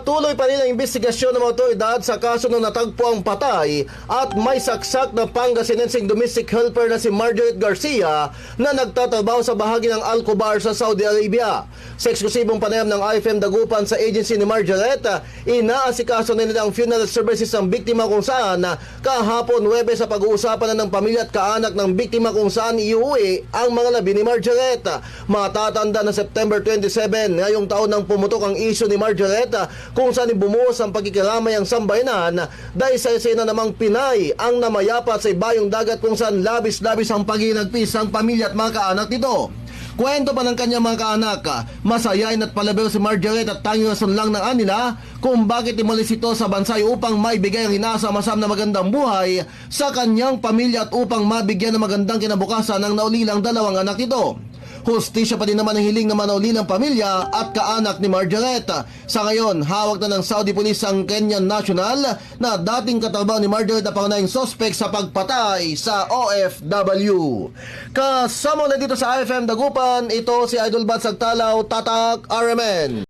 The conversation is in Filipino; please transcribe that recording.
Patuloy pa rin ang investigasyon ng mga otoridad sa kaso ng natagpo ang patay at may saksak na Pangasinensing domestic helper na si Margaret Garcia na nagtatrabaho sa bahagi ng Alcobar sa Saudi Arabia. Sa eksklusibong panayam ng IFM Dagupan sa agency ni Margaret, inaasikaso nila ang funeral services ng biktima kung saan kahapon Webe sa pag-uusapan na ng pamilya at kaanak ng biktima kung saan iuwi ang mga labi ni Margaret. Matatanda na September 27 ngayong taon nang pumutok ang issue ni Margaret kung saan bumuhos ang pagkikiramay ang sambayanan dahil sa esena namang Pinay ang namayapat sa ibayong dagat kung saan labis-labis ang paginagpis ng pamilya at mga kaanak nito. Kwento pa ng kanyang mga kaanak, masayain at palabel si Margaret at tanging lang ng anila kung bakit imalis ito sa bansay upang maibigay ang inaasam-asam na magandang buhay sa kanyang pamilya at upang mabigyan ng magandang kinabukasan ng naulilang dalawang anak nito. Hustisya pa din naman ang hiling ng pamilya at kaanak ni Margaret. Sa ngayon, hawak na ng Saudi Police ang Kenyan National na dating katrabaho ni Margaret na pangunahing sospek sa pagpatay sa OFW. Kasama na dito sa IFM Dagupan, ito si Idol Bad Sagtalaw, Tatak RMN.